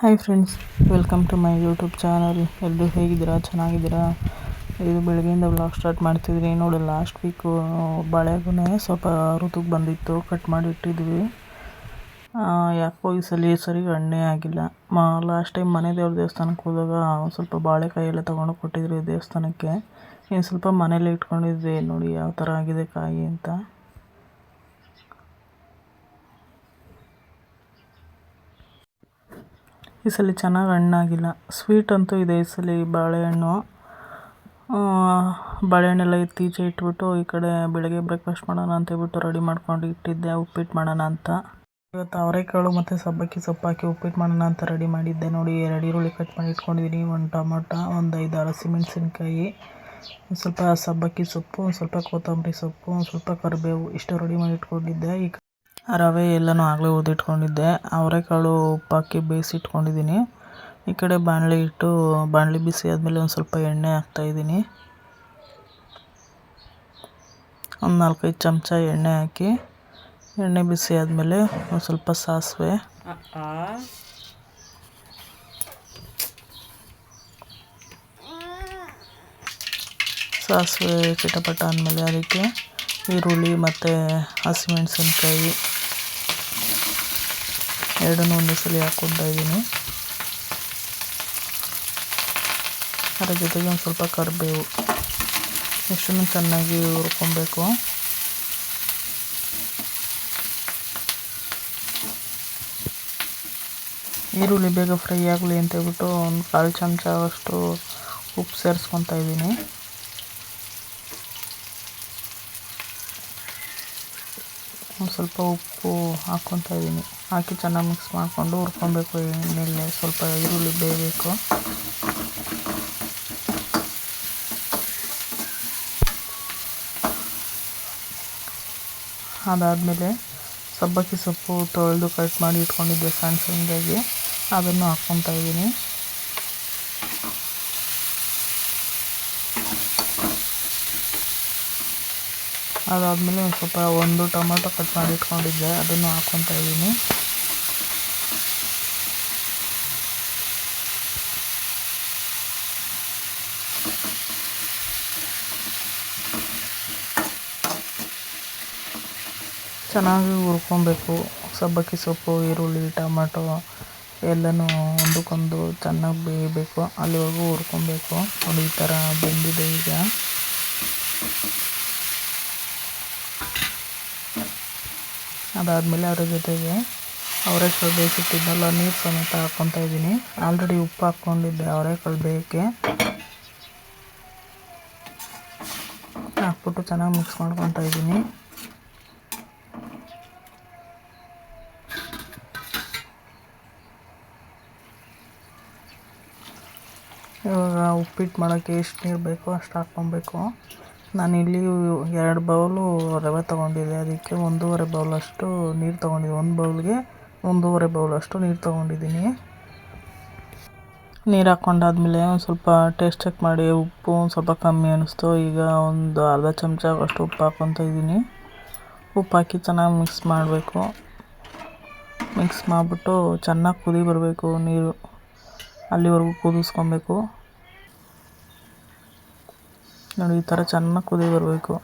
Hi friends welcome to my YouTube channel ಎಲ್ಲರೂ ಹೇಗಿದ್ದೀರಾ? ಚೆನ್ನಾಗಿದ್ದೀರಾ? ಇದು ಬೆಳಗ್ಗೆಯಿಂದ ಬ್ಲಾಗ್ ಸ್ಟಾರ್ಟ್ ಮಾಡ್ತಿದ್ರಿ. ನೋಡಿ ಲಾಸ್ಟ್ ವೀಕು ಬಾಳೆಗೊನೆ ಸ್ವಲ್ಪ ಋತುಗೆ ಬಂದಿತ್ತು. ಕಟ್ ಮಾಡಿ ಇಟ್ಟಿದ್ವಿ. ಯಾಕೋ ಈ ಸಲ ಸರಿ ಹಣ್ಣೇ ಆಗಿಲ್ಲ. ಮಾ ಲಾಸ್ಟ್ ಟೈಮ್ ಮನೆ ದೇವ್ರ ದೇವಸ್ಥಾನಕ್ಕೆ ಹೋದಾಗ ಸ್ವಲ್ಪ ಬಾಳೆಕಾಯಿ ಎಲ್ಲ ತೊಗೊಂಡು ಕೊಟ್ಟಿದ್ರು ದೇವಸ್ಥಾನಕ್ಕೆ. ಇನ್ನು ಸ್ವಲ್ಪ ಮನೇಲಿ ಇಟ್ಕೊಂಡಿದ್ವಿ ನೋಡಿ, ಯಾವ ಥರ ಆಗಿದೆ ಕಾಯಿ ಅಂತ. ಈ ಸಲ ಚೆನ್ನಾಗಿ ಹಣ್ಣಾಗಿಲ್ಲ. ಸ್ವೀಟ್ ಅಂತೂ ಇದೆ ಈ ಸಲ ಬಾಳೆಹಣ್ಣು. ಬಾಳೆಹಣ್ಣೆಲ್ಲ ಇತ್ತೀಚೆ ಇಟ್ಬಿಟ್ಟು ಈ ಕಡೆ ಬೆಳಗ್ಗೆ ಬ್ರೇಕ್ಫಾಸ್ಟ್ ಮಾಡೋಣ ಅಂತ ಹೇಳ್ಬಿಟ್ಟು ರೆಡಿ ಮಾಡ್ಕೊಂಡು ಇಟ್ಟಿದ್ದೆ, ಉಪ್ಪಿಟ್ಟು ಮಾಡೋಣ ಅಂತ. ಇವತ್ತು ಅವರೆಕಾಳು ಮತ್ತು ಸಬ್ಬಕ್ಕಿ ಸೊಪ್ಪು ಹಾಕಿ ಉಪ್ಪಿಟ್ಟು ಮಾಡೋಣ ಅಂತ ರೆಡಿ ಮಾಡಿದ್ದೆ. ನೋಡಿ, ಎರಡು ಈರುಳ್ಳಿ ಕಟ್ ಮಾಡಿ ಇಟ್ಕೊಂಡಿದ್ದೀನಿ. ಒಂದು ಟೊಮೊಟ, ಒಂದು ಐದು ಹಸಿಮೆಣ್ಸಿನ್ಕಾಯಿ, ಒಂದು ಸ್ವಲ್ಪ ಸಬ್ಬಕ್ಕಿ ಸೊಪ್ಪು, ಒಂದು ಸ್ವಲ್ಪ ಕೊತ್ತಂಬರಿ ಸೊಪ್ಪು ಸ್ವಲ್ಪ ಕರಿಬೇವು, ಇಷ್ಟು ರೆಡಿ ಮಾಡಿ ಇಟ್ಕೊಂಡಿದ್ದೆ. ಈ ಕ- ರವೆ ಎಲ್ಲನೂ ಆಗಲೇ ಹುರಿದಿಟ್ಕೊಂಡಿದ್ದೆ. ಅವರೆಕಾಳು ಉಪ್ಪಾಕಿ ಬೇಯಿಸಿಟ್ಕೊಂಡಿದ್ದೀನಿ ಈ ಕಡೆ ಬಾಣಲೆ ಇಟ್ಟು ಬಾಣಲೆ ಬಿಸಿ ಆದಮೇಲೆ ಒಂದು ಸ್ವಲ್ಪ ಎಣ್ಣೆ ಹಾಕ್ತಾಯಿದ್ದೀನಿ ಒಂದು ನಾಲ್ಕೈದು ಚಮಚ ಎಣ್ಣೆ ಹಾಕಿ, ಎಣ್ಣೆ ಬಿಸಿ ಆದಮೇಲೆ ಒಂದು ಸ್ವಲ್ಪ ಸಾಸಿವೆ. ಸಾಸಿವೆ ಚಿಟಪಟ ಆದಮೇಲೆ ಅದಕ್ಕೆ ಈರುಳ್ಳಿ ಮತ್ತು ಹಸಿಮೆಣಸಿನ್ಕಾಯಿ. ಎರಡನ್ನೂ ಒಂದೇ ಸಲ ಹಾಕ್ಕೊತಾ ಇದ್ದೀನಿ. ಅದರ ಜೊತೆಗೆ ಒಂದು ಸ್ವಲ್ಪ ಕರಿಬೇವು. ಇಷ್ಟನ್ನು ಚೆನ್ನಾಗಿ ಹುರ್ಕೊಬೇಕು. ಈರುಳ್ಳಿ ಬೇಗ ಫ್ರೈ ಆಗಲಿ ಅಂತ ಹೇಳ್ಬಿಟ್ಟು ಒಂದು ಕಾಲು ಚಮಚ ಅಷ್ಟು ಉಪ್ಪು ಸೇರಿಸ್ಕೊತಾ ಇದ್ದೀನಿ. ಒಂದು ಸ್ವಲ್ಪ ಉಪ್ಪು ಹಾಕ್ಕೊತಾ ಇದ್ದೀನಿ. ಹಾಕಿ ಚೆನ್ನಾಗಿ ಮಿಕ್ಸ್ ಮಾಡಿಕೊಂಡು ಹುರ್ಕೊಬೇಕು. ಎಣ್ಣೆಲೆ ಸ್ವಲ್ಪ ಈರುಳ್ಳಿ ಬೇಯಬೇಕು. ಅದಾದಮೇಲೆ ಸಬ್ಬಕ್ಕಿ ಸೊಪ್ಪು ತೊಳೆದು ಕಟ್ ಮಾಡಿ ಇಟ್ಕೊಂಡಿದ್ದೆ ಸಣ್ಣ ಸಣ್ಣದಾಗಿ. ಅದನ್ನು ಹಾಕ್ಕೊತಾ ಇದ್ದೀನಿ. ಅದಾದಮೇಲೆ ಒಂದು ಸ್ವಲ್ಪ ಒಂದು ಟೊಮೊಟೊ ಕಟ್ ಮಾಡಿ ಇಟ್ಕೊಂಡಿದ್ದೆ, ಅದನ್ನು ಹಾಕ್ಕೊತಾ ಇದ್ದೀನಿ. ಚೆನ್ನಾಗಿ ಹುರ್ಕೊಬೇಕು. ಸಬ್ಬಕ್ಕಿ ಸೊಪ್ಪು, ಈರುಳ್ಳಿ, ಟೊಮೊಟೊ ಎಲ್ಲನೂ ಒಂದಕ್ಕೊಂದು ಚೆನ್ನಾಗಿ ಬೇಯಬೇಕು. ಅಲ್ಲಿವರೆಗೂ ಹುರ್ಕೊಬೇಕು. ನೋಡಿ, ಈ ಥರ ಬೆಂದಿದೆ ಈಗ. ಅದಾದಮೇಲೆ ಅದ್ರ ಜೊತೆಗೆ ಅವರೆಕಾಳು ಬೇಯಿಸಿಟ್ಟಿದ್ನಲ್ಲ ನೀರು ಸಮೇತ ಹಾಕ್ಕೊತಾ ಇದ್ದೀನಿ. ಆಲ್ರೆಡಿ ಉಪ್ಪು ಹಾಕ್ಕೊಂಡಿದ್ದೆ ಅವರೆಕಾಳು ಬೇಯಕ್ಕೆ ಹಾಕ್ಬಿಟ್ಟು ಚೆನ್ನಾಗಿ ಮಿಕ್ಸ್ ಮಾಡ್ಕೊತಾ ಇದ್ದೀನಿ. ಇವಾಗ ಉಪ್ಪಿಟ್ಟು ಮಾಡೋಕ್ಕೆ ಎಷ್ಟು ನೀರು ಬೇಕೋ ಅಷ್ಟು ಹಾಕ್ಕೊಬೇಕು. ನಾನಿಲ್ಲಿ ಎರಡು ಬೌಲು ರವೆ ತೊಗೊಂಡಿದ್ದೆ. ಅದಕ್ಕೆ ಒಂದೂವರೆ ಬೌಲಷ್ಟು ನೀರು ತೊಗೊಂಡಿದ್ದೆ. ಒಂದು ಬೌಲ್ಗೆ ಒಂದೂವರೆ ಬೌಲಷ್ಟು ನೀರು ತೊಗೊಂಡಿದ್ದೀನಿ. ನೀರು ಹಾಕ್ಕೊಂಡಾದ್ಮೇಲೆ ಒಂದು ಸ್ವಲ್ಪ ಟೇಸ್ಟ್ ಚೆಕ್ ಮಾಡಿ. ಉಪ್ಪು ಒಂದು ಸ್ವಲ್ಪ ಕಮ್ಮಿ ಅನ್ನಿಸ್ತು ಈಗ ಒಂದು ಅರ್ಧ ಚಮಚ ಅಷ್ಟು ಉಪ್ಪು ಹಾಕ್ಕೊತ ಇದ್ದೀನಿ. ಉಪ್ಪು ಹಾಕಿ ಚೆನ್ನಾಗಿ ಮಿಕ್ಸ್ ಮಾಡಬೇಕು. ಮಿಕ್ಸ್ ಮಾಡಿಬಿಟ್ಟು ಚೆನ್ನಾಗಿ ಕುದಿ ಬರಬೇಕು ನೀರು. ಅಲ್ಲಿವರೆಗೂ ಕುದಿಸ್ಕೊಬೇಕು. ನೋಡಿ ಈ ಥರ ಚೆನ್ನಾಗಿ ಕುದಿ ಬರಬೇಕು.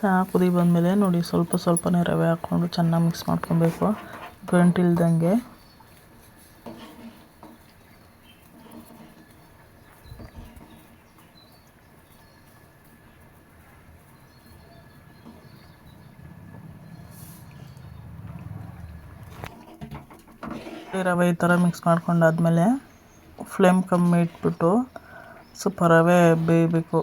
ಚೆನ್ನಾಗಿ ಕುದಿ ಬಂದಮೇಲೆ ನೋಡಿ ಸ್ವಲ್ಪ ಸ್ವಲ್ಪನೇ ರವೆ ಹಾಕ್ಕೊಂಡು ಚೆನ್ನಾಗಿ ಮಿಕ್ಸ್ ಮಾಡ್ಕೊಬೇಕು. ಗಂಟಿಲ್ದಂಗೆ ರವೆ ಈ ಥರ ಮಿಕ್ಸ್ ಮಾಡ್ಕೊಂಡಾದ್ಮೇಲೆ ಫ್ಲೇಮ್ ಕಮ್ಮಿ ಇಟ್ಬಿಟ್ಟು ಸ್ವಲ್ಪ ರವೆ ಬೇಯಬೇಕು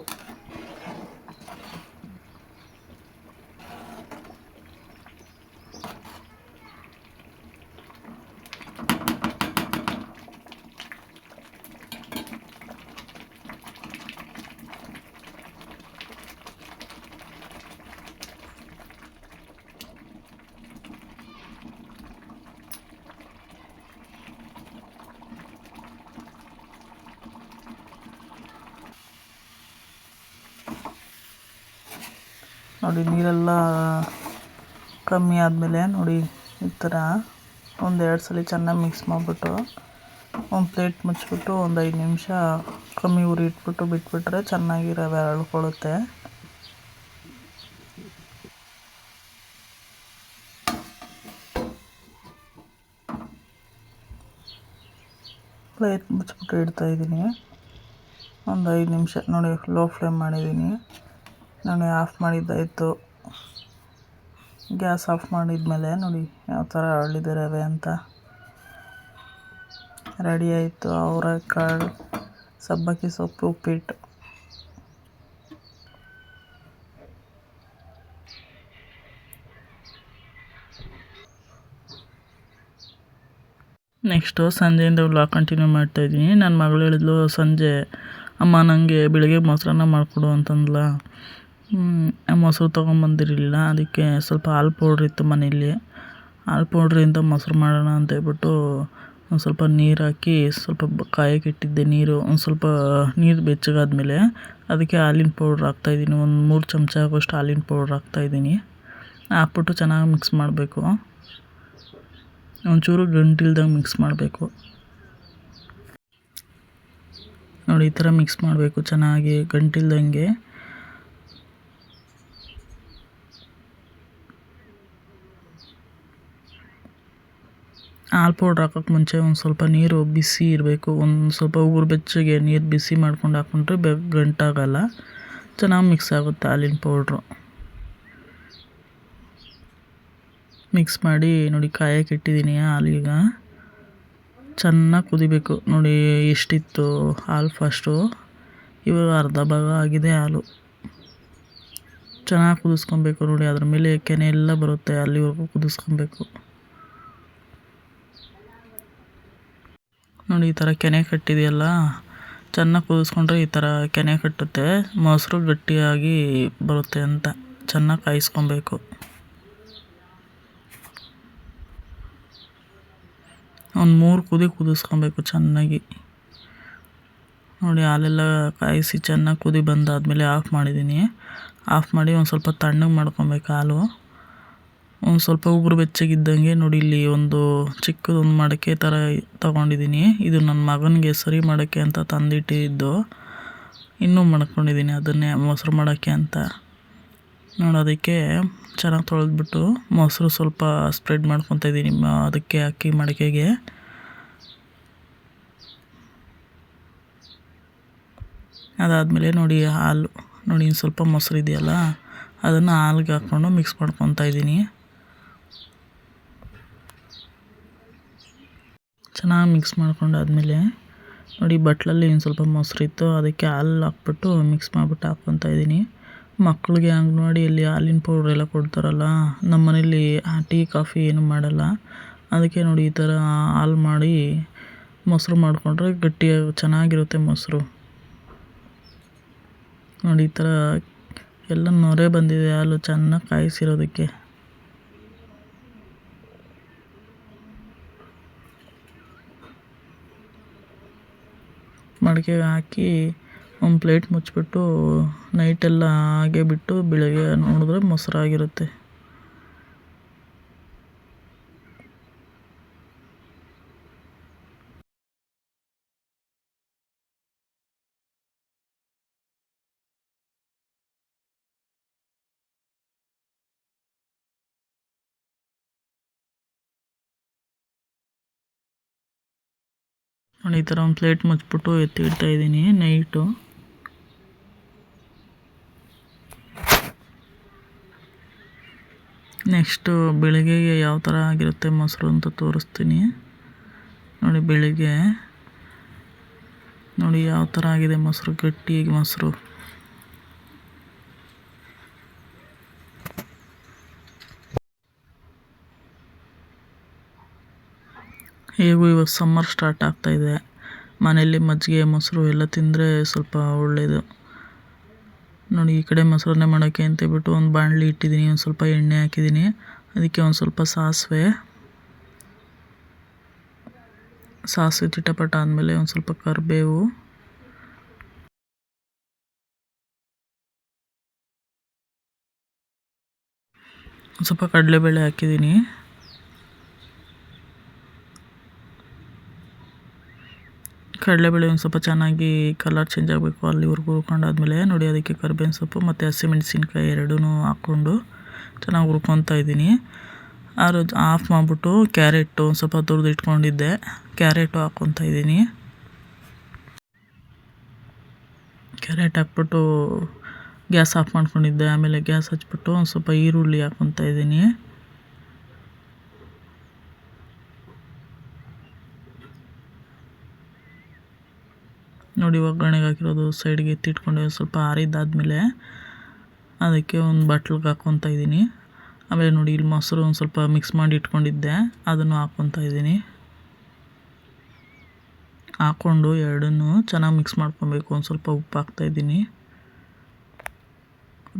ನೋಡಿ, ನೀರೆಲ್ಲ ಕಮ್ಮಿ ಆದಮೇಲೆ ನೋಡಿ, ಈ ಥರ ಒಂದೆರಡು ಸಲ ಚೆನ್ನಾಗಿ ಮಿಕ್ಸ್ ಮಾಡಿಬಿಟ್ಟು ಒಂದು ಪ್ಲೇಟ್ ಮುಚ್ಚಿಬಿಟ್ಟು ಒಂದು ಐದು ನಿಮಿಷ ಕಮ್ಮಿ ಉರಿ ಇಟ್ಬಿಟ್ಟು ಬಿಟ್ಬಿಟ್ರೆ ಚೆನ್ನಾಗಿ ರವೆ ಅಳ್ಕೊಳ್ಳುತ್ತೆ. ಪ್ಲೇಟ್ ಮುಚ್ಚಿಬಿಟ್ಟು ಇಡ್ತಾಯಿದ್ದೀನಿ ಒಂದು ಐದು ನಿಮಿಷ ನೋಡಿ ಲೋ ಫ್ಲೇಮ್ ಮಾಡಿದ್ದೀನಿ. ನಾನು ಆಫ್ ಮಾಡಿದ್ದಾಯಿತು ಗ್ಯಾಸ್ ಆಫ್ ಮಾಡಿದ್ಮೇಲೆ ನೋಡಿ ಯಾವ ಥರ ಅರಳಿದೆ ರವೆ ಅಂತ. ರೆಡಿ ಆಯಿತು. ಅವರೆಕಾಳು, ಸಬ್ಬಕ್ಕಿ ಸೊಪ್ಪು, ಉಪ್ಪಿಟ್ಟು. ನೆಕ್ಸ್ಟು ಸಂಜೆಯಿಂದ ವ್ಲಾಗ್ ಕಂಟಿನ್ಯೂ ಮಾಡ್ತಾಯಿದ್ದೀನಿ ನನ್ನ ಮಗಳು ಹೇಳಿದ್ಲು, ಸಂಜೆ ಅಮ್ಮ ನನಗೆ ಬೆಳಗ್ಗೆ ಮೊಸರನ್ನ ಮಾಡಿಕೊಡು ಅಂತಂದ್ಲ. ಮೊಸರು ತೊಗೊಂಬಂದಿರಲಿಲ್ಲ. ಅದಕ್ಕೆ ಸ್ವಲ್ಪ ಹಾಲು ಪೌಡ್ರ್ ಇತ್ತು ಮನೇಲಿ ಹಾಲು ಪೌಡ್ರಿಂದ ಮೊಸರು ಮಾಡೋಣ ಅಂತ ಹೇಳ್ಬಿಟ್ಟು ಒಂದು ಸ್ವಲ್ಪ ನೀರು ಹಾಕಿ ಸ್ವಲ್ಪ ಕಾಯಕ್ಕೆ ಇಟ್ಟಿದ್ದೆ ನೀರು. ಒಂದು ಸ್ವಲ್ಪ, ನೀರು ಬೆಚ್ಚಗಾದ್ಮೇಲೆ ಅದಕ್ಕೆ ಹಾಲಿನ ಪೌಡ್ರ್ ಹಾಕ್ತಾಯಿದ್ದೀನಿ ಒಂದು ಮೂರು ಚಮಚ ಆಗೋಷ್ಟು ಹಾಲಿನ ಪೌಡ್ರ್ ಹಾಕ್ತಾಯಿದ್ದೀನಿ ಹಾಕ್ಬಿಟ್ಟು ಚೆನ್ನಾಗಿ ಮಿಕ್ಸ್ ಮಾಡಬೇಕು. ಒಂಚೂರು ಗಂಟಿಲ್ದಂಗೆ ಮಿಕ್ಸ್ ಮಾಡಬೇಕು. ನೋಡಿ, ಈ ಥರ ಮಿಕ್ಸ್ ಮಾಡಬೇಕು ಚೆನ್ನಾಗಿ ಗಂಟಿಲ್ದಂಗೆ ಹಾಲು ಪೌಡ್ರ್ ಹಾಕೋಕ್ಕೆ ಮುಂಚೆ ಒಂದು ಸ್ವಲ್ಪ ನೀರು ಬಿಸಿ ಇರಬೇಕು. ಒಂದು ಸ್ವಲ್ಪ ಉಗುರು ಬೆಚ್ಚಗೆ ನೀರು ಬಿಸಿ ಮಾಡ್ಕೊಂಡು ಹಾಕ್ಕೊಂಡ್ರೆ ಬೆ, ಗಂಟಾಗಲ್ಲ. ಚೆನ್ನಾಗಿ ಮಿಕ್ಸ್ ಆಗುತ್ತೆ ಹಾಲಿನ ಪೌಡ್ರು ಮಿಕ್ಸ್ ಮಾಡಿ ನೋಡಿ ಕಾಯಕ್ಕೆ ಇಟ್ಟಿದ್ದೀನಿ ಹಾಲೀಗ ಚೆನ್ನಾಗಿ ಕುದಿಬೇಕು. ನೋಡಿ ಎಷ್ಟಿತ್ತು ಹಾಲು ಫಸ್ಟು ಇವಾಗ ಅರ್ಧ ಭಾಗ ಆಗಿದೆ ಹಾಲು. ಚೆನ್ನಾಗಿ ಕುದಿಸ್ಕೊಬೇಕು ನೋಡಿ. ಅದ್ರ ಮೇಲೆ ಕೆನೆ ಎಲ್ಲ ಬರುತ್ತೆ. ಅಲ್ಲಿವರೆಗೂ ಕುದಿಸ್ಕೊಬೇಕು. ನೋಡಿ ಈ ಥರ ಕೆನೆ ಕಟ್ಟಿದೆಯಲ್ಲ? ಚೆನ್ನಾಗಿ ಕುದಿಸ್ಕೊಂಡ್ರೆ ಈ ಥರ ಕೆನೆ ಕಟ್ಟುತ್ತೆ. ಮೊಸರು ಗಟ್ಟಿಯಾಗಿ ಬರುತ್ತೆ ಅಂತ. ಚೆನ್ನಾಗಿ ಕಾಯಿಸ್ಕೊಬೇಕು. ಒಂದು ಮೂರು ಕುದಿ ಕುದಿಸ್ಕೊಬೇಕು ಚೆನ್ನಾಗಿ. ನೋಡಿ ಹಾಲೆಲ್ಲ ಕಾಯಿಸಿ ಚೆನ್ನಾಗಿ ಕುದಿ ಬಂದಾದಮೇಲೆ ಆಫ್ ಮಾಡಿದ್ದೀನಿ. ಆಫ್ ಮಾಡಿ ಒಂದು ಸ್ವಲ್ಪ ತಣ್ಣಗೆ ಮಾಡ್ಕೊಬೇಕು ಹಾಲು. ಸ್ವಲ್ಪ ಉಗುರು ಬೆಚ್ಚಗಿದ್ದಂಗೆ ನೋಡಿ ಇಲ್ಲಿ ಒಂದು ಚಿಕ್ಕದೊಂದು ಮಡಕೆ ಥರ ತಗೊಂಡಿದ್ದೀನಿ. ಇದು ನನ್ನ ಮಗನಿಗೆ ಸರಿ ಮಾಡೋಕ್ಕೆ ಅಂತ ತಂದಿಟ್ಟಿದ್ದು. ಇನ್ನೂ ಮಡ್ಕೊಂಡಿದ್ದೀನಿ ಅದನ್ನೇ ಮೊಸರು ಮಾಡೋಕ್ಕೆ ಅಂತ. ನೋಡೋದಕ್ಕೆ ಚೆನ್ನಾಗಿ ತೊಳೆದ್ಬಿಟ್ಟು ಮೊಸರು ಸ್ವಲ್ಪ ಸ್ಪ್ರೆಡ್ ಮಾಡ್ಕೊತಾ ಇದ್ದೀನಿ ಅದಕ್ಕೆ ಅಕ್ಕಿ ಮಡಕೆಗೆ. ಅದಾದಮೇಲೆ ನೋಡಿ ಹಾಲು. ನೋಡಿ ಸ್ವಲ್ಪ ಮೊಸರು ಇದೆಯಲ್ಲ, ಅದನ್ನು ಹಾಲ್ಗೆ ಹಾಕ್ಕೊಂಡು ಮಿಕ್ಸ್ ಮಾಡ್ಕೊತಾ ಇದ್ದೀನಿ. ಚೆನ್ನಾಗಿ ಮಿಕ್ಸ್ ಮಾಡ್ಕೊಂಡಾದ್ಮೇಲೆ ನೋಡಿ ಬಟ್ಲಲ್ಲಿ ಇನ್ನು ಸ್ವಲ್ಪ ಮೊಸರಿತ್ತು ಅದಕ್ಕೆ ಹಾಲು ಹಾಕ್ಬಿಟ್ಟು ಮಿಕ್ಸ್ ಮಾಡಿಬಿಟ್ಟು ಹಾಕ್ಕೊತಾ ಇದ್ದೀನಿ. ಮಕ್ಕಳಿಗೆ ಇಲ್ಲಿ ಹಾಲಿನ ಪೌಡ್ರ್ ಎಲ್ಲ ಕೊಡ್ತಾರಲ್ಲ, ನಮ್ಮ ಮನೇಲಿ ಟೀ, ಕಾಫಿ ಏನು ಮಾಡಲ್ಲ. ಅದಕ್ಕೆ ನೋಡಿ ಈ ಥರ ಹಾಲು ಮಾಡಿ ಮೊಸರು ಮಾಡಿಕೊಂಡ್ರೆ ಗಟ್ಟಿಯಾಗಿ ಚೆನ್ನಾಗಿರುತ್ತೆ ಮೊಸರು. ನೋಡಿ ಈ ಥರ ಎಲ್ಲ ನೊರೆ ಬಂದಿದೆ ಹಾಲು, ಚೆನ್ನಾಗಿ ಕಾಯಿಸಿರೋದಕ್ಕೆ. ಮಡಿಕೆಗೆ ಹಾಕಿ ಒಂದು ಪ್ಲೇಟ್ ಮುಚ್ಚಿಬಿಟ್ಟು ನೈಟೆಲ್ಲ ಹಾಗೆ ಬಿಟ್ಟು ಬೆಳಗ್ಗೆ ನೋಡಿದ್ರೆ ಮೊಸರಾಗಿರುತ್ತೆ. ನೋಡಿ, ಈ ಥರ ಒಂದು ಪ್ಲೇಟ್ ಮುಚ್ಚಿಬಿಟ್ಟು ಎತ್ತಿ ಇಡ್ತಾ ಇದ್ದೀನಿ ನೈಟು. ನೆಕ್ಸ್ಟು ಬೆಳಿಗ್ಗೆಗೆ ಯಾವ ಥರ ಆಗಿರುತ್ತೆ ಮೊಸರು ಅಂತ ತೋರಿಸ್ತೀನಿ. ನೋಡಿ, ಬೆಳಿಗ್ಗೆ. ನೋಡಿ, ಯಾವ ಥರ ಆಗಿದೆ ಮೊಸರು, ಗಟ್ಟಿಯಾಗಿ ಮೊಸರು. ಹೇಗೂ ಇವಾಗ ಸಮ್ಮರ್ ಸ್ಟಾರ್ಟ್ ಆಗ್ತಾಯಿದೆ ಮನೆಯಲ್ಲಿ ಮಜ್ಜಿಗೆ, ಮೊಸರು ಎಲ್ಲ ತಿಂದರೆ ಸ್ವಲ್ಪ ಒಳ್ಳೆಯದು ನೋಡಿ, ಈ ಕಡೆ ಮೊಸರನ್ನ ಮಾಡೋಕ್ಕೆ ಅಂತೇಳ್ಬಿಟ್ಟು ಒಂದು ಬಾಣಲಿ ಇಟ್ಟಿದ್ದೀನಿ, ಒಂದು ಸ್ವಲ್ಪ ಎಣ್ಣೆ ಹಾಕಿದ್ದೀನಿ. ಅದಕ್ಕೆ ಒಂದು ಸ್ವಲ್ಪ ಸಾಸಿವೆ. ಸಾಸಿವೆ ಚಿಟಪಟ ಆದಮೇಲೆ ಒಂದು ಸ್ವಲ್ಪ ಕರಿಬೇವು. ಒಂದು ಸ್ವಲ್ಪ ಕಡಲೆಬೇಳೆ ಹಾಕಿದ್ದೀನಿ. ಕಡಲೆಬೇಳೆ ಒಂದು ಸ್ವಲ್ಪ ಚೆನ್ನಾಗಿ ಕಲರ್ ಚೇಂಜ್ ಆಗಬೇಕು. ಅಲ್ಲಿವರೆಗೂ ಹುರ್ಕೊಂಡಾದ್ಮೇಲೆ ನೋಡಿ ಅದಕ್ಕೆ ಕರ್ಬೇವಿನ ಸೊಪ್ಪು ಮತ್ತು ಹಸಿಮೆಣಸಿನ್ಕಾಯಿ ಎರಡೂ ಹಾಕ್ಕೊಂಡು ಚೆನ್ನಾಗಿ ಹುರ್ಕೊತಾ ಇದ್ದೀನಿ. ಆರು ಆಫ್ ಮಾಡಿಬಿಟ್ಟು ಕ್ಯಾರೆಟು ಒಂದು ಸ್ವಲ್ಪ ತುರಿದು ಇಟ್ಕೊಂಡಿದ್ದೆ. ಕ್ಯಾರೆಟು ಹಾಕ್ಕೊತಾ ಇದ್ದೀನಿ. ಕ್ಯಾರೆಟ್ ಹಾಕ್ಬಿಟ್ಟು ಗ್ಯಾಸ್ ಆಫ್ ಮಾಡ್ಕೊಂಡಿದ್ದೆ. ಆಮೇಲೆ ಗ್ಯಾಸ್ ಹಚ್ಬಿಟ್ಟು ಒಂದು ಸ್ವಲ್ಪ ಈರುಳ್ಳಿ ಹಾಕ್ಕೊತಾ ಇದ್ದೀನಿ. ನೋಡಿ ಒಗ್ಗರಣೆಗೆ ಹಾಕಿರೋದು ಸೈಡ್ಗೆ ಎತ್ತಿಟ್ಕೊಂಡು ಸ್ವಲ್ಪ ಆರಿದ್ದಾದಮೇಲೆ ಅದಕ್ಕೆ ಒಂದು ಬಟ್ಲಿಗೆ ಹಾಕ್ಕೊತಾ ಇದ್ದೀನಿ. ಆಮೇಲೆ ನೋಡಿ, ಇಲ್ಲಿ ಮೊಸರು ಒಂದು ಸ್ವಲ್ಪ ಮಿಕ್ಸ್ ಮಾಡಿ ಇಟ್ಕೊಂಡಿದ್ದೆ. ಅದನ್ನು ಹಾಕ್ಕೊತಾ ಇದ್ದೀನಿ. ಹಾಕ್ಕೊಂಡು ಎರಡನ್ನು ಚೆನ್ನಾಗಿ ಮಿಕ್ಸ್ ಮಾಡ್ಕೊಬೇಕು. ಒಂದು ಸ್ವಲ್ಪ ಉಪ್ಪು ಹಾಕ್ತಾಯಿದ್ದೀನಿ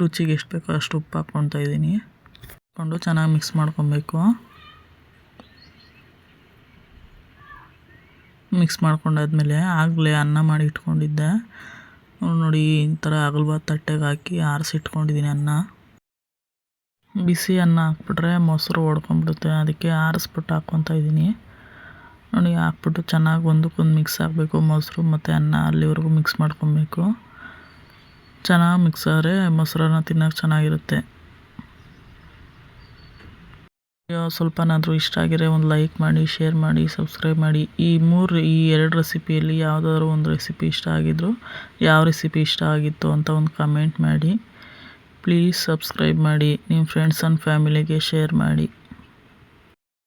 ರುಚಿಗೆ ಎಷ್ಟು ಬೇಕೋ ಅಷ್ಟು ಉಪ್ಪು ಹಾಕ್ಕೊತಾ ಇದ್ದೀನಿ. ಹಾಕ್ಕೊಂಡು ಚೆನ್ನಾಗಿ ಮಿಕ್ಸ್ ಮಾಡ್ಕೊಬೇಕು. ಮಿಕ್ಸ್ ಮಾಡ್ಕೊಂಡಾದ್ಮೇಲೆ ಆಗಲೇ ಅನ್ನ ಮಾಡಿ ಇಟ್ಕೊಂಡಿದ್ದೆ. ನೋಡಿ ಈ ಥರ ಅಗಲ್ವಾದ ತಟ್ಟೆಗೆ ಹಾಕಿ ಆರಿಸಿಟ್ಕೊಂಡಿದ್ದೀನಿ ಅನ್ನ. ಬಿಸಿ ಅನ್ನ ಹಾಕ್ಬಿಟ್ರೆ ಮೊಸರು ಹೊಡ್ಕೊಂಬಿಡುತ್ತೆ ಅದಕ್ಕೆ ಆರಿಸ್ಬಿಟ್ಟು ಹಾಕ್ಕೊತಾ ಇದ್ದೀನಿ ನೋಡಿ, ಹಾಕ್ಬಿಟ್ಟು ಚೆನ್ನಾಗಿ ಒಂದಕ್ಕೊಂದು ಮಿಕ್ಸ್ ಆಗಬೇಕು. ಮೊಸರು ಮತ್ತು ಅನ್ನ ಅಲ್ಲಿವರೆಗೂ ಮಿಕ್ಸ್ ಮಾಡ್ಕೊಬೇಕು. ಚೆನ್ನಾಗಿ ಮಿಕ್ಸ್ ಆದರೆ ಮೊಸರನ್ನ ತಿನ್ನೋಕೆ ಚೆನ್ನಾಗಿರುತ್ತೆ. ಸ್ವಲ್ಪನಾದರೂ ಇಷ್ಟ ಆಗಿದ್ರೆ ಒಂದು ಲೈಕ್ ಮಾಡಿ, ಶೇರ್ ಮಾಡಿ, ಸಬ್ಸ್ಕ್ರೈಬ್ ಮಾಡಿ. ಈ ಮೂರು, ಈ ಎರಡು ರೆಸಿಪಿಯಲ್ಲಿ ಯಾವುದಾದ್ರು ಒಂದು ರೆಸಿಪಿ ಇಷ್ಟ ಆಗಿದ್ರು, ಯಾವ ರೆಸಿಪಿ ಇಷ್ಟ ಆಗಿತ್ತು ಅಂತ ಒಂದು ಕಮೆಂಟ್ ಮಾಡಿ. ಪ್ಲೀಸ್ ಸಬ್ಸ್ಕ್ರೈಬ್ ಮಾಡಿ. ನಿಮ್ಮ ಫ್ರೆಂಡ್ಸ್ ಆ್ಯಂಡ್ ಫ್ಯಾಮಿಲಿಗೆ ಶೇರ್ ಮಾಡಿ.